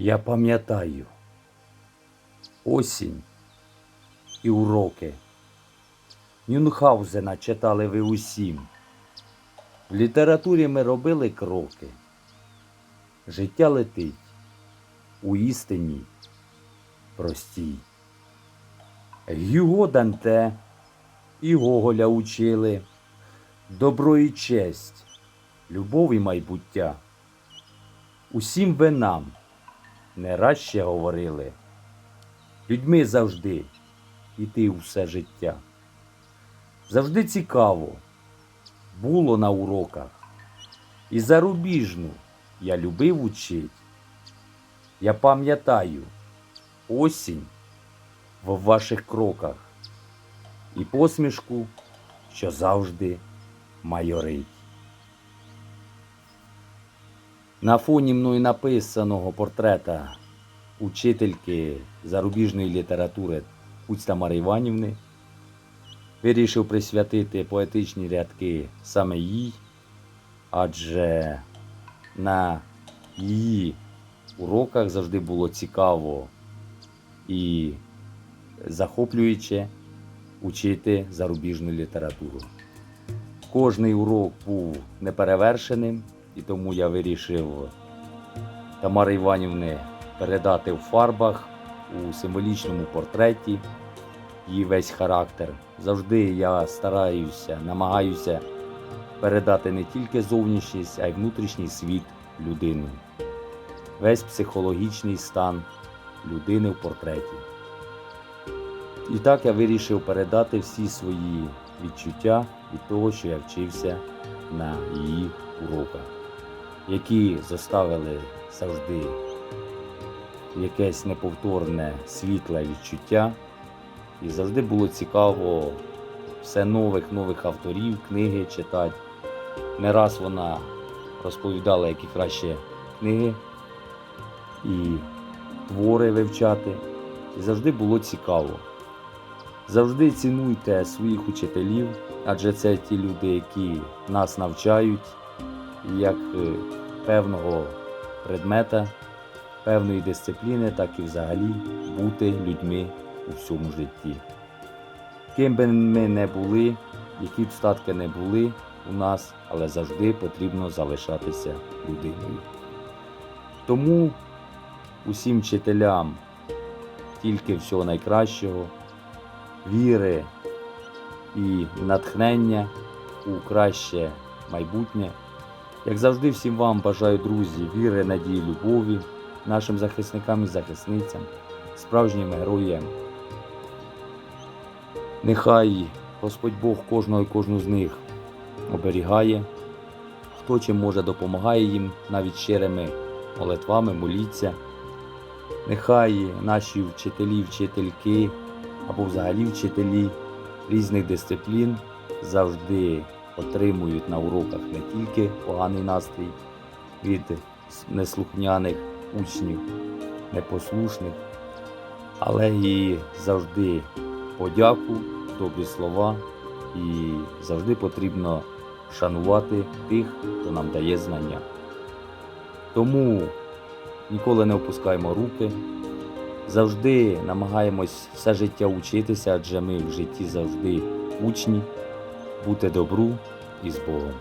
Я пам'ятаю осінь і уроки. Мюнхгаузена читали ви усім. В літературі ми робили кроки. Життя летить у істині простій. Гюго Данте і Гоголя учили, добро і честь, любов і майбуття. Усім ви нам не раз ще говорили, людьми завжди іти усе життя. Завжди цікаво було на уроках, і зарубіжну я любив учить. Я пам'ятаю осінь в ваших кроках і посмішку, що завжди майорить. На фоні мною написаного портрета учительки зарубіжної літератури Куць Тамари Іванівни вирішив присвятити поетичні рядки саме їй, адже на її уроках завжди було цікаво і захоплююче учити зарубіжну літературу. Кожний урок був неперевершеним, і тому я вирішив Тамари Іванівни передати в фарбах у символічному портреті її весь характер. Завжди я стараюся, намагаюся передати не тільки зовнішність, а й внутрішній світ людини, весь психологічний стан людини в портреті. І так я вирішив передати всі свої відчуття від того, що я вчився на її уроках, які заставили завжди якесь неповторне світле відчуття. І завжди було цікаво все нових нових авторів, книги читати. Не раз вона розповідала, які краще книги і твори вивчати. І завжди було цікаво. Завжди цінуйте своїх учителів, адже це ті люди, які нас навчають як е, певного предмета, певної дисципліни, так і взагалі бути людьми у всьому житті. Ким би ми не були, які б статки не були у нас, але завжди потрібно залишатися людиною. Тому усім вчителям тільки всього найкращого, віри і натхнення у краще майбутнє. Як завжди, всім вам бажаю, друзі, віри, надії, любові, нашим захисникам і захисницям, справжнім героям. Нехай Господь Бог кожного і кожну з них оберігає, хто чим може допомагає їм навіть щирими молитвами, моліться. Нехай наші вчителі, вчительки або взагалі вчителі різних дисциплін завжди отримують на уроках не тільки поганий настрій від неслухняних учнів, непослушних, але і завжди подяку, добрі слова, і завжди потрібно шанувати тих, хто нам дає знання. Тому ніколи не опускаємо руки, завжди намагаємось все життя учитися, адже ми в житті завжди учні, бути добру і з Богом.